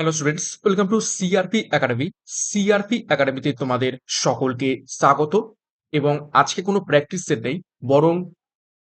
Hello students welcome to CRP academy CRP একাডেমিতে তোমাদের সকলকে স্বাগত এবং আজকে কোনো প্র্যাকটিস সেট নেই, বরং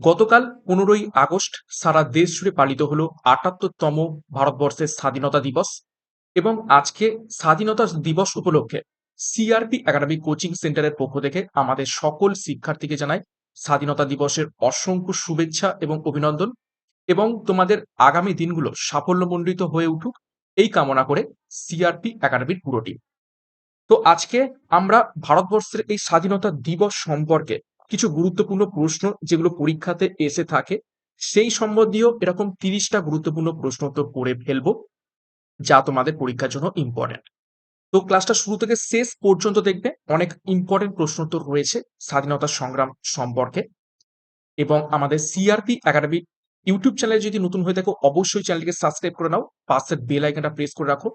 গতকাল পনেরোই আগস্ট সারা দেশ জুড়ে পালিত হলো আটাত্তরতম ভারতবর্ষের স্বাধীনতা দিবস এবং আজকে স্বাধীনতা দিবস উপলক্ষে সিআরপি একাডেমি কোচিং সেন্টারের পক্ষ থেকে আমাদের সকল শিক্ষার্থীকে জানাই স্বাধীনতা দিবসের অসংখ্য শুভেচ্ছা এবং অভিনন্দন এবং তোমাদের আগামী দিনগুলো সাফল্যমণ্ডিত হয়ে উঠুক। এই কামনা করে সিআরপি একাডেমির পুরো টিম তো আজকে আমরা ভারতবর্ষের এই স্বাধীনতা দিবস সম্পর্কে কিছু গুরুত্বপূর্ণ প্রশ্ন যেগুলো পরীক্ষাতে এসে থাকে, সেই সম্বন্ধীয় এরকম তিরিশটা গুরুত্বপূর্ণ প্রশ্ন উত্তর করে ফেলব, যা তোমাদের পরীক্ষার জন্য ইম্পর্টেন্ট তো ক্লাসটা শুরু থেকে শেষ পর্যন্ত দেখবে অনেক ইম্পর্টেন্ট প্রশ্ন উত্তর রয়েছে স্বাধীনতা সংগ্রাম সম্পর্কে। এবং আমাদের সিআরপি একাডেমি ইউটিউব চ্যানেলে যদি নতুন হয়ে থাকো, অবশ্যই চ্যানেলটিকে সাবস্ক্রাইব করে নাও, পাশের বেল আইকনটা প্রেস করে রাখো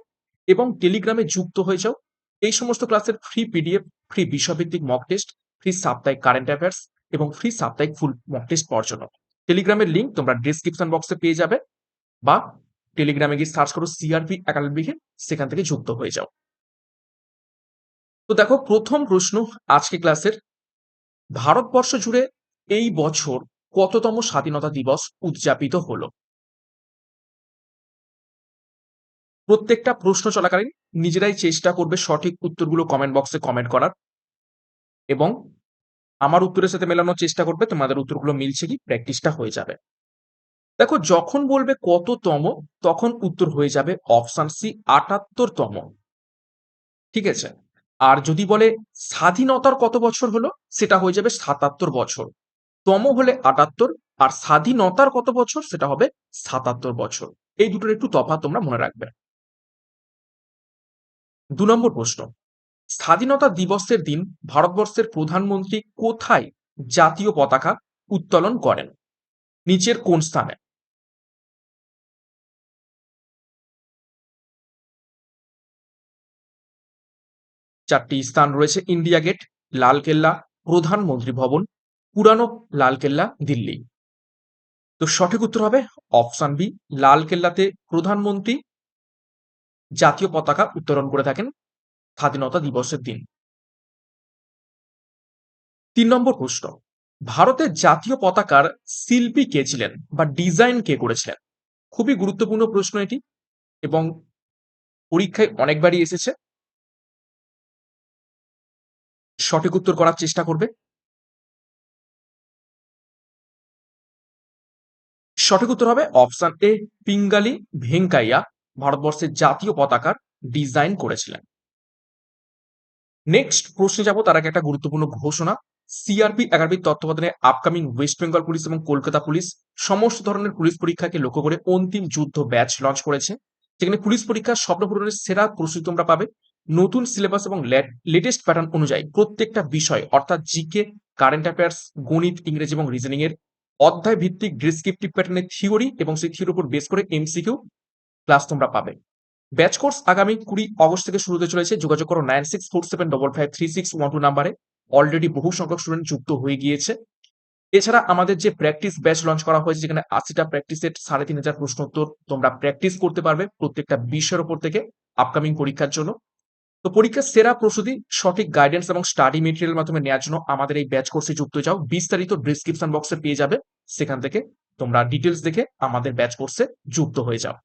এবং টেলিগ্রামে যুক্ত হয়ে যাও। এই সমস্ত ক্লাসের ফ্রি পিডিএফ ফ্রি বিষয়ভিত্তিক মক টেস্ট ফ্রি সাপ্তাহিক কারেন্ট অ্যাফেয়ার্স এবং ফ্রি সাপ্তাহিক ফুল মক টেস্ট পাওয়ার জন্য। টেলিগ্রামের লিঙ্ক তোমরা ডিসক্রিপশন বক্সে পেয়ে যাবে বা টেলিগ্রামে গিয়ে সার্চ করো সিআরপি একাডেমিকে সেখান থেকে যুক্ত হয়ে যাও। তো দেখো, প্রথম প্রশ্ন আজকে ক্লাসের ভারতবর্ষ জুড়ে এই বছর কততম স্বাধীনতা দিবস উদযাপিত হলো? প্রত্যেকটা প্রশ্ন চলাকালীন নিজেরাই চেষ্টা করবে সঠিক উত্তরগুলো কমেন্ট বক্সে কমেন্ট করার। এবং আমার উত্তরের সাথে মেলানোর চেষ্টা করবে, তোমাদের উত্তরগুলো মিলছে কি? প্র্যাকটিসটা হয়ে যাবে। দেখো, যখন বলবে কততম, তখন উত্তর হয়ে যাবে অপশান সি আটাত্তরতম। ঠিক আছে? আর যদি বলে স্বাধীনতার কত বছর হলো, সেটা হয়ে যাবে সাতাত্তর বছর। তম হলে আটাত্তর আর স্বাধীনতার কত বছর? সেটা হবে সাতাত্তর বছর। এই দুটোর একটু তফাৎ তোমরা মনে রাখবে। দু নম্বর প্রশ্ন। স্বাধীনতা দিবসের দিন ভারতবর্ষের প্রধানমন্ত্রী কোথায় জাতীয় পতাকা উত্তোলন করেন? নিচের কোন স্থানে? চারটি স্থান রয়েছে। ইন্ডিয়া গেট লালকেল্লা প্রধানমন্ত্রী ভবন পুরানো লালকেল্লা দিল্লি। তো সঠিক উত্তর হবে অপশন বি লালকেল্লাতে প্রধানমন্ত্রী জাতীয় পতাকা উত্তোলন করে থাকেন স্বাধীনতা দিবসের দিন। তিন নম্বর প্রশ্ন, ভারতের জাতীয় পতাকার শিল্পী কে ছিলেন বা ডিজাইন কে করেছিলেন? খুবই গুরুত্বপূর্ণ প্রশ্ন এটি এবং পরীক্ষায় অনেকবারই এসেছে। সঠিক উত্তর করার চেষ্টা করবে সঠিক উত্তর হবে অপশন এ, পিঙ্গালি ভেঙ্কাইয়া ভারতবর্ষের জাতীয় পতাকার ডিজাইন করেছিলেন। নেক্সট প্রশ্নে যাব, তার আগে একটা গুরুত্বপূর্ণ ঘোষণা। সিআরপি একাডেমির তত্ত্বাবধানে আপকামিং ওয়েস্ট বেঙ্গল পুলিশ এবং কলকাতা পুলিশ সমস্ত ধরনের পুলিশ পরীক্ষাকে লক্ষ্য করে অন্তিম যুদ্ধ ব্যাচ লঞ্চ করেছে। যেখানে পুলিশ পরীক্ষার স্বপ্ন পূরণের সেরা প্রস্তুতি তোমরা পাবে। নতুন সিলেবাস এবং লেটেস্ট প্যাটার্ন অনুযায়ী প্রত্যেকটা বিষয়, অর্থাৎ জিকে কারেন্ট অ্যাফেয়ার্স গণিত, ইংরেজি এবং রিজনিং এর অধ্যায় ভিত্তিক ডিসক্রিপটিভ প্যাটার্নের থিওরি এবং সেই থিওরির উপর বেস করে এমসিকিউ ক্লাস তোমরা পাবে। ব্যাচ কোর্স আগামী কুড়ি অগস্ট থেকে শুরু হতে চলেছে। যোগাযোগ করো nine six four seven double five three six one two নাম্বারে অলরেডি বহু সংখ্যক স্টুডেন্ট যুক্ত হয়ে গিয়েছে। এছাড়া আমাদের যে প্র্যাকটিস ব্যাচ লঞ্চ করা হয়েছে, যেখানে আশিটা প্র্যাকটিসের সাড়ে তিন হাজার প্রশ্ন উত্তর তোমরা প্র্যাকটিস করতে পারবে প্রত্যেকটা বিষয়ের উপর থেকে আপকামিং পরীক্ষার জন্য। তো পরীক্ষার সেরা প্রস্তুতি, সঠিক গাইডেন্স এবং স্টাডি মেটেরিয়াল মাধ্যমে নেওয়ার জন্য আমাদের এই ব্যাচ কোর্সে যুক্ত যাও। বিস্তারিত ডিসক্রিপশন বক্সে পেয়ে যাবে। সেখান থেকে তোমরা ডিটেলস দেখে আমাদের ব্যাচ কোর্সে যুক্ত হয়ে যাও।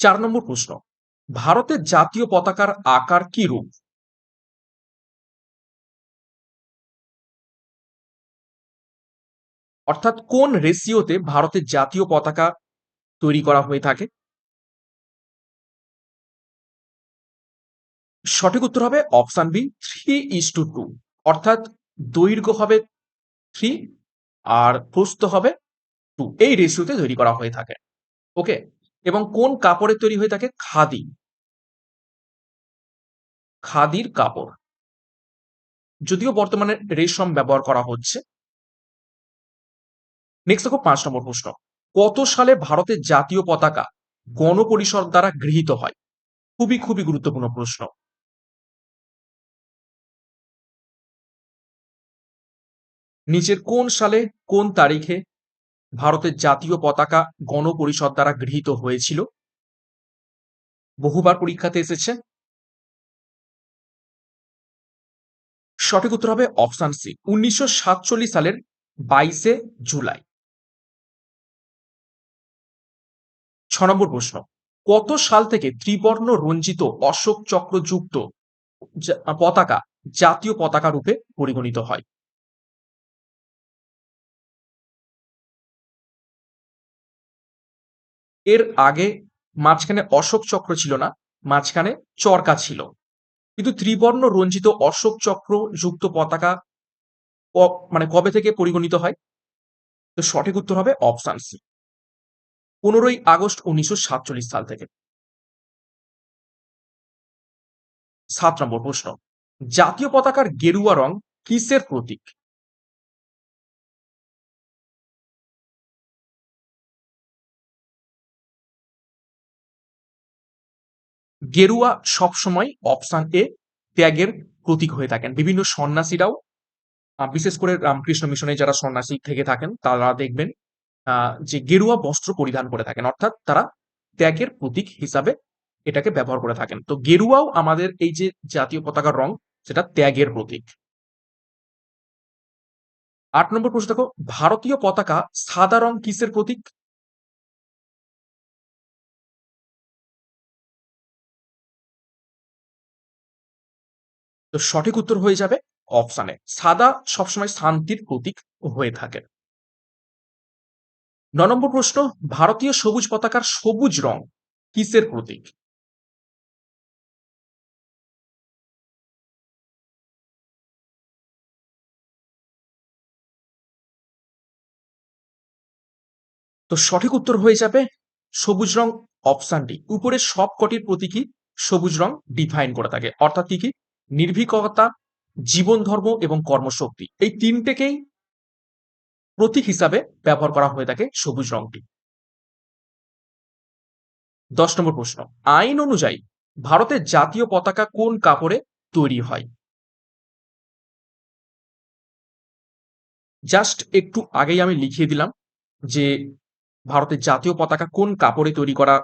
চার নম্বর প্রশ্ন, ভারতের জাতীয় পতাকার আকার কি রূপ? অর্থাৎ কোন রেশিওতে ভারতের জাতীয় পতাকা তৈরি করা হয়ে থাকে? সঠিক উত্তর হবে option B three is to two অর্থাৎ দৈর্ঘ্য হবে থ্রি আর প্রস্থ হবে টু এই রেশিওতে তৈরি করা হয়ে থাকে। ওকে এবং কোন কাপড়ের তৈরি হয়ে থাকে? খাদি। খাদির কাপড়। যদিও বর্তমানে রেশম ব্যবহার করা হচ্ছে। নেক্সট দেখো পাঁচ নম্বর প্রশ্ন। কত সালে ভারতের জাতীয় পতাকা গণপরিষদ দ্বারা গৃহীত হয়? খুবই খুবই গুরুত্বপূর্ণ প্রশ্ন। নিচের কোন সালে কোন তারিখে ভারতের জাতীয় পতাকা গণপরিষদ দ্বারা গৃহীত হয়েছিল? বহুবার পরীক্ষাতে এসেছে। সঠিক উত্তর হবে অপশন সি, উনিশশো সাতচল্লিশ সালের বাইশে জুলাই। ছ নম্বর প্রশ্ন, কত সাল থেকে ত্রিবর্ণ রঞ্জিত অশোক চক্রযুক্ত পতাকা জাতীয় পতাকা রূপে পরিগণিত হয়? এর আগে মাঝখানে অশোক চক্র ছিল না, মাঝখানে চরকা ছিল। কিন্তু ত্রিবর্ণ রঞ্জিত অশোক চক্র যুক্ত পতাকা মানে কবে থেকে পরিগণিত হয়? তো সঠিক উত্তর হবে অপশান সি। পনেরোই আগস্ট উনিশশো সাতচল্লিশ সাল থেকে। সাত নম্বর প্রশ্ন, জাতীয় পতাকার গেরুয়া রং কিসের প্রতীক? গেরুয়া সবসময় অপশান এ ত্যাগের প্রতীক হয়ে থাকেন। বিভিন্ন সন্ন্যাসীরাও বিশেষ করে রামকৃষ্ণ মিশনে যারা সন্ন্যাসী থেকে থাকেন, তারা দেখবেন যে গেরুয়া বস্ত্র পরিধান করে থাকেন। অর্থাৎ তারা ত্যাগের প্রতীক হিসাবে এটাকে ব্যবহার করে থাকেন। তো গেরুয়াও আমাদের এই যে জাতীয় পতাকার রং, সেটা ত্যাগের প্রতীক। আট নম্বর প্রশ্ন দেখো, ভারতীয় পতাকা সাদা রং কিসের প্রতীক? তো সঠিক উত্তর হয়ে যাবে অপশানে। সাদা সবসময় শান্তির প্রতীক হয়ে থাকে। ন নম্বর প্রশ্ন, ভারতীয় সবুজ পতাকার সবুজ রং কিসের প্রতীক? তো সঠিক উত্তর হয়ে যাবে সবুজ রং অপশান ডি উপরের সব কটির প্রতীকই সবুজ রং ডিফাইন করে থাকে। অর্থাৎ কি কি? নির্ভীকতা, জীবন ধর্ম এবং কর্মশক্তি। এই তিনটেকেই প্রতীক হিসাবে ব্যবহার করা হয়ে থাকে সবুজ রংটি। দশ নম্বর প্রশ্ন। আইন অনুযায়ী ভারতের জাতীয় পতাকা কোন কাপড়ে তৈরি হয়? জাস্ট একটু আগেই আমি লিখিয়ে দিলাম যে ভারতের জাতীয় পতাকা কোন কাপড়ে তৈরি করা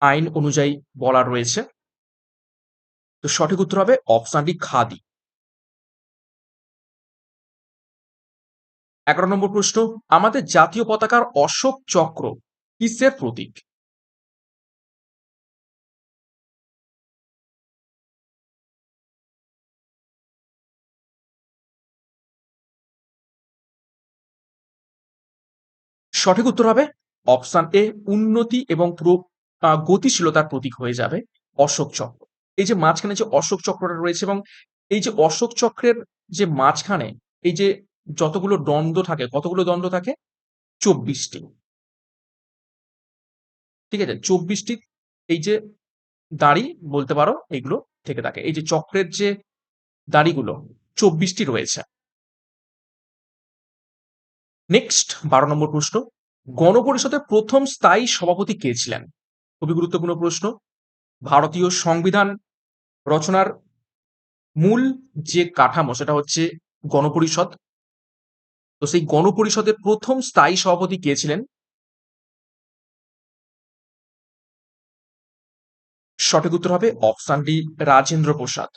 আইন অনুযায়ী বলা রয়েছে। তো সঠিক উত্তর হবে অপশানটি খাদি। এগারো নম্বর প্রশ্ন, আমাদের জাতীয় পতাকার অশোক চক্র কিসের প্রতীক? সঠিক উত্তর হবে অপশান এ উন্নতি এবং গতিশীলতার প্রতীক হয়ে যাবে অশোক চক্র। এই যে মাঝখানে যে অশোক চক্রটা রয়েছে এবং এই যে অশোক চক্রের যে মাঝখানে এই যে যতগুলো দ্বন্দ্ব থাকে, কতগুলো দ্বন্দ্ব থাকে? চব্বিশটি। ঠিক আছে? চব্বিশটি এই যে দাড়ি বলতে পারো, এগুলো থেকে থাকে। এই যে চক্রের যে দাড়িগুলো, চব্বিশটি রয়েছে। নেক্সট বারো নম্বর প্রশ্ন। গণপরিষদের প্রথম স্থায়ী সভাপতি কে ছিলেন? খুবই গুরুত্বপূর্ণ প্রশ্ন। ভারতীয় সংবিধান রচনার মূল যে কাঠামো সেটা হচ্ছে গণপরিষদ। তো সেই গণপরিষদের প্রথম স্থায়ী সভাপতি কে ছিলেন? সঠিক উত্তর হবে অপশান ডি, রাজেন্দ্র প্রসাদ।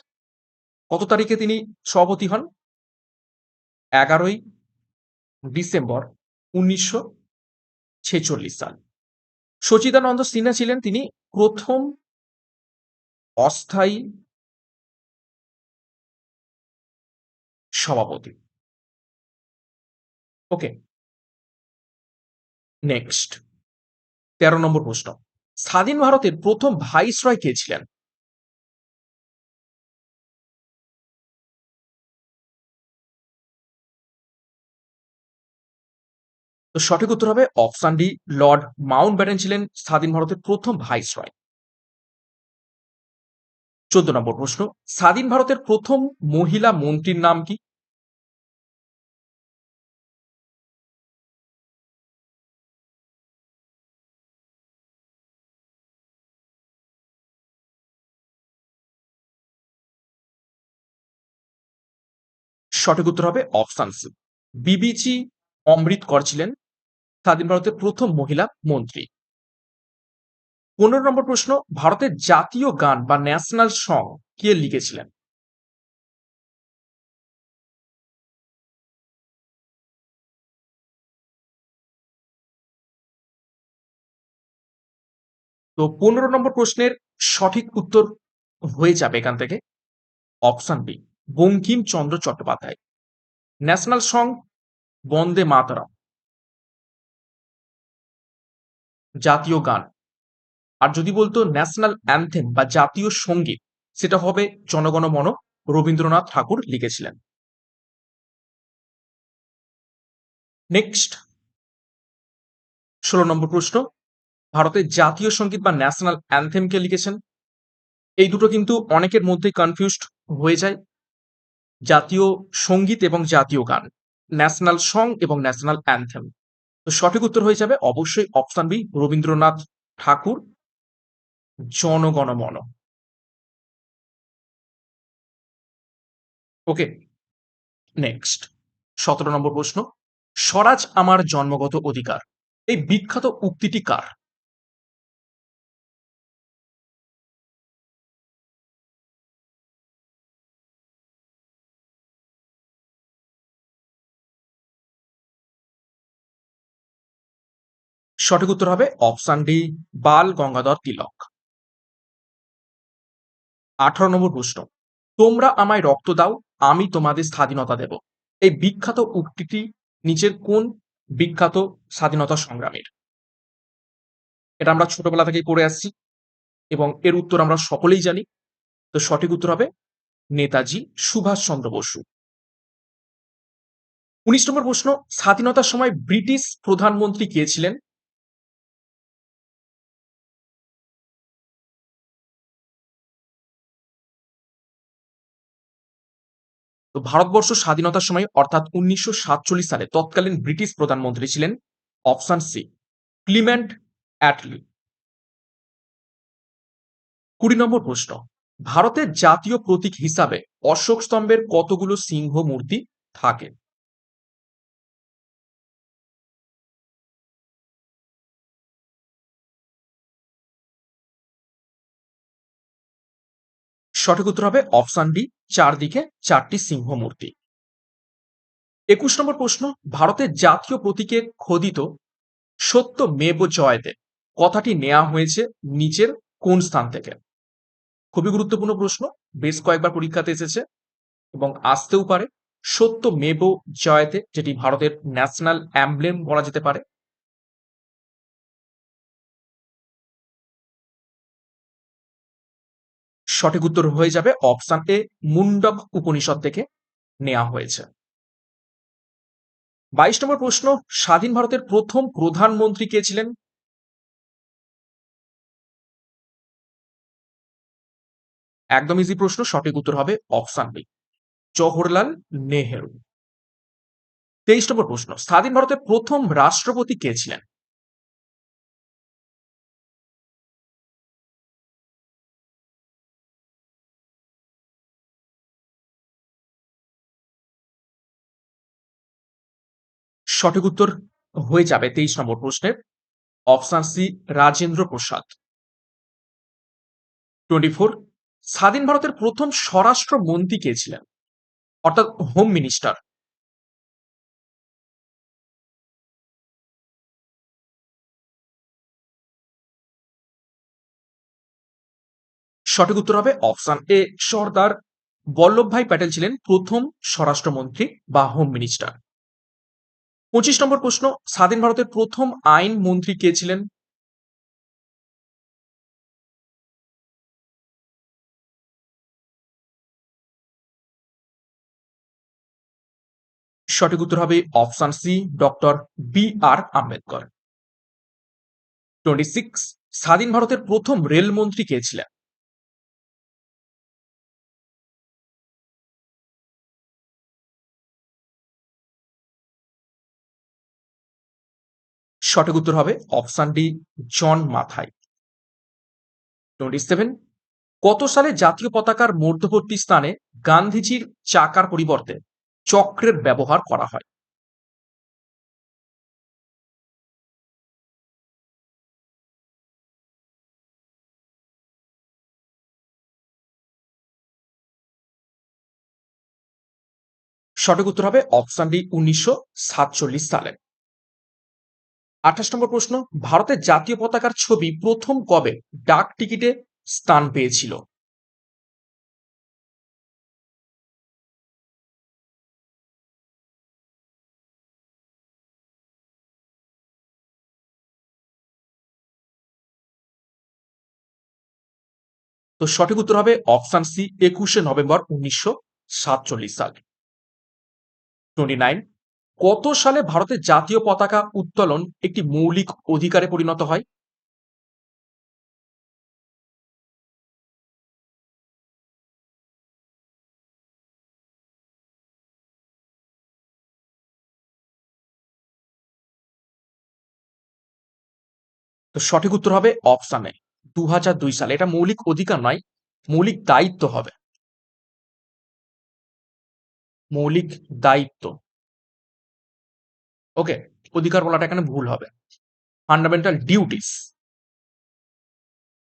কত তারিখে তিনি সভাপতি হন? এগারোই ডিসেম্বর উনিশশো ছেচল্লিশ সাল। সচিদানন্দ সিনহা ছিলেন তিনি প্রথম অস্থায়ী সভাপতি। ওকে। নেক্সট। তেরো নম্বর প্রশ্ন। স্বাধীন ভারতের প্রথম ভাইসরয় কে ছিলেন? তো সঠিক উত্তর হবে option D, Lord Mountbatten ছিলেন স্বাধীন ভারতের প্রথম ভাইসরয়। চোদ্দ নম্বর প্রশ্ন, স্বাধীন ভারতের প্রথম মহিলা মন্ত্রীর নাম কি? সঠিক উত্তর হবে অপশান সি। বিবিচি অমৃত ছিলেন স্বাধীন ভারতের প্রথম মহিলা মন্ত্রী। পনেরো নম্বর প্রশ্ন, ভারতের জাতীয় গান বা ন্যাশনাল সং কে লিখেছিলেন? তো পনেরো নম্বর প্রশ্নের সঠিক উত্তর হয়ে যাবে এখান থেকে। Option B, Bankimchandra Chattopadhyay. National song Bande Mataram. জাতীয় গান আর যদি বলতো ন্যাশনাল অ্যান্থেম বা জাতীয় সংগীত, সেটা হবে জনগণমন রবীন্দ্রনাথ ঠাকুর লিখেছিলেন। নেক্সট ষোলো নম্বর প্রশ্ন। ভারতের জাতীয় সংগীত বা ন্যাশনাল অ্যান্থেম কে লিখেছেন? এই দুটো কিন্তু অনেকের মধ্যে কনফিউজড হয়ে যায়। জাতীয় সংগীত এবং জাতীয় গান ন্যাশনাল সং এবং ন্যাশনাল অ্যান্থেম তো সঠিক উত্তর হয়ে যাবে অবশ্যই option B Rabindranath Thakur. Jana Gana Mana. Okay next সতেরো নম্বর প্রশ্ন। স্বরাজ আমার জন্মগত অধিকার, এই বিখ্যাত উক্তিটি কার? সঠিক উত্তর হবে অপশন ডি, বাল গঙ্গাধর তিলক। আঠারো নম্বর প্রশ্ন। তোমরা আমায় রক্ত দাও, আমি তোমাদের স্বাধীনতা দেব। এই বিখ্যাত উক্তিটি নিচের কোন বিখ্যাত স্বাধীনতা সংগ্রামের? এটা আমরা ছোটবেলা থেকেই পড়ে আসছি এবং এর উত্তর আমরা সকলেই জানি। তো সঠিক উত্তর হবে নেতাজি সুভাষচন্দ্র বসু। উনিশ নম্বর প্রশ্ন, স্বাধীনতার সময় ব্রিটিশ প্রধানমন্ত্রী কে ছিলেন? তো ভারতবর্ষ স্বাধীনতার সময়, অর্থাৎ উনিশশো সাতচল্লিশ সালে তৎকালীন ব্রিটিশ প্রধানমন্ত্রী ছিলেন অপশন সি, ক্লিমেন্ট অ্যাটলি। কুড়ি নম্বর প্রশ্ন, ভারতের জাতীয় প্রতীক হিসাবে অশোক স্তম্ভের কতগুলো সিংহ মূর্তি থাকে? সঠিক উত্তর হবে অপশন ডি, চারদিকে চারটি সিংহ মূর্তি একুশ নম্বর প্রশ্ন, ভারতের জাতীয় প্রতীকে খোদিত সত্য মেব জয়তে কথাটি নেওয়া হয়েছে নিচের কোন স্থান থেকে? খুবই গুরুত্বপূর্ণ প্রশ্ন, বেশ কয়েকবার পরীক্ষাতে এসেছে এবং আসতেও পারে। সত্য মেব জয়তে যেটি ভারতের ন্যাশনাল অ্যাম্বলেম বলা যেতে পারে সঠিক উত্তর হয়ে যাবে অপশন এ, মুন্ডক উপনিষদ থেকে নেওয়া হয়েছে। বাইশ নম্বর প্রশ্ন, স্বাধীন ভারতের প্রথম প্রধানমন্ত্রী কে ছিলেন? একদম ইজি প্রশ্ন, সঠিক উত্তর হবে অপশন বি, জওহরলাল নেহেরু। তেইশ নম্বর প্রশ্ন, স্বাধীন ভারতের প্রথম রাষ্ট্রপতি কে ছিলেন? সঠিক উত্তর হয়ে যাবে তেইশ নম্বর প্রশ্নের option C Rajendra Prasad. Twenty four স্বাধীন ভারতের প্রথম স্বরাষ্ট্র মন্ত্রী কে ছিলেন? অর্থাৎ হোম মিনিস্টার সঠিক উত্তর হবে অপশন এ সর্দার বল্লভভাই প্যাটেল ছিলেন প্রথম স্বরাষ্ট্রমন্ত্রী বা হোম মিনিস্টার পঁচিশ নম্বর প্রশ্ন, স্বাধীন ভারতের প্রথম আইন মন্ত্রী কে ছিলেন? সঠিক উত্তর হবে option C, doctor B R Ambedkar. Twenty six, স্বাধীন ভারতের প্রথম রেলমন্ত্রী কে ছিলেন? সঠিক উত্তর হবে অপশান ডি জন মাথায় টোয়েন্টি সেভেন কত সালে জাতীয় পতাকার মধ্যবর্তী স্থানে গান্ধীজির চাকার পরিবর্তে চক্রের ব্যবহার করা হয়? সঠিক উত্তর হবে অপশন ডি উনিশশো সাতচল্লিশ সালে। আঠাশ নম্বর প্রশ্ন, ভারতের জাতীয় পতাকার ছবি প্রথম কবে ডাক টিকিটে স্থান পেয়েছিল? তো সঠিক উত্তর হবে অপশন সি, একুশে নভেম্বর উনিশশো সাতচল্লিশ সাল। টোয়েন্টি নাইন কত সালে ভারতের জাতীয় পতাকা উত্তোলন একটি মৌলিক অধিকারে পরিণত হয়? তো সঠিক উত্তর হবে অপশানে দু দুই সালে। এটা মৌলিক অধিকার নয়, মৌলিক দায়িত্ব হবে। মৌলিক দায়িত্ব। ওকে, অধিকার বলাটা এখানে ভুল হবে। ফান্ডামেন্টাল ডিউটিস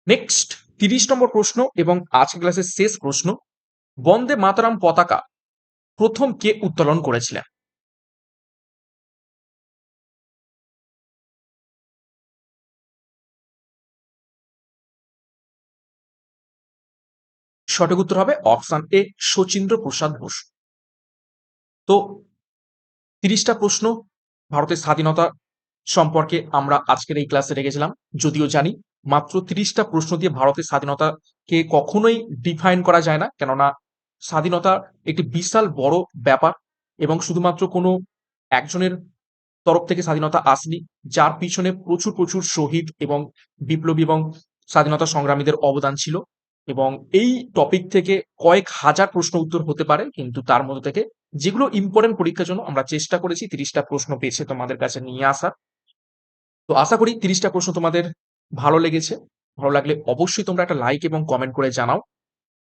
নেক্সট তিরিশ নম্বর প্রশ্ন এবং আজকে ক্লাসের শেষ প্রশ্ন। বন্দে মাতারাম পতাকা প্রথম কে উত্তোলন করেছিলেন? সঠিক উত্তর হবে অপশন এ শচীন্দ্র প্রসাদ বসু তো, তিরিশটা প্রশ্ন ভারতের স্বাধীনতা সম্পর্কে আমরা আজকের এই ক্লাসে রেখেছিলাম। যদিও জানি মাত্র তিরিশটা প্রশ্ন দিয়ে ভারতের স্বাধীনতাকে কখনোই ডিফাইন করা যায় না, কেননা স্বাধীনতা একটি বিশাল বড় ব্যাপার এবং শুধুমাত্র কোনো একজনের তরফ থেকে স্বাধীনতা আসেনি, যার পিছনে প্রচুর প্রচুর শহীদ এবং বিপ্লবী এবং স্বাধীনতা সংগ্রামীদের অবদান ছিল। এবং এই টপিক থেকে কয়েক হাজার প্রশ্ন উত্তর হতে পারে, কিন্তু তার মধ্যে থেকে যেগুলো ইম্পর্টেন্ট পরীক্ষার জন্য আমরা চেষ্টা করেছি, তিরিশটা প্রশ্ন পেয়েছে তোমাদের কাছে নিয়ে আসার তো আশা করি তিরিশটা প্রশ্ন তোমাদের ভালো লেগেছে। ভালো লাগলে অবশ্যই তোমরা একটা লাইক এবং কমেন্ট করে জানাও।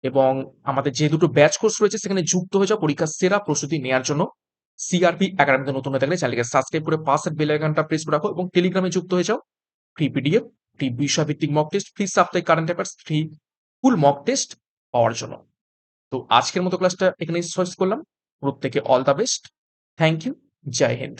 এবং আমাদের যে দুটো ব্যাচ কোর্স রয়েছে, সেখানে যুক্ত হয়ে যাও পরীক্ষার সেরা প্রস্তুতি নেওয়ার জন্য। সিআরপি একাডেমিতে নতুন হয়ে থাকলে চ্যানেলকে সাবস্ক্রাইব করে পাশের বেল আইকনটা প্রেস করে রাখো এবং টেলিগ্রামে যুক্ত হয়ে যাও। ফ্রি পিডিএফ ফ্রি বিষয়ভিত্তিক মক টেস্ট ফ্রি সাপ্তাহিক current affairs free full mock test পাওয়ার জন্য। তো আজকের মতো ক্লাসটা এখানে শেষ করলাম। প্রত্যেকে all the best thank you Joy Hind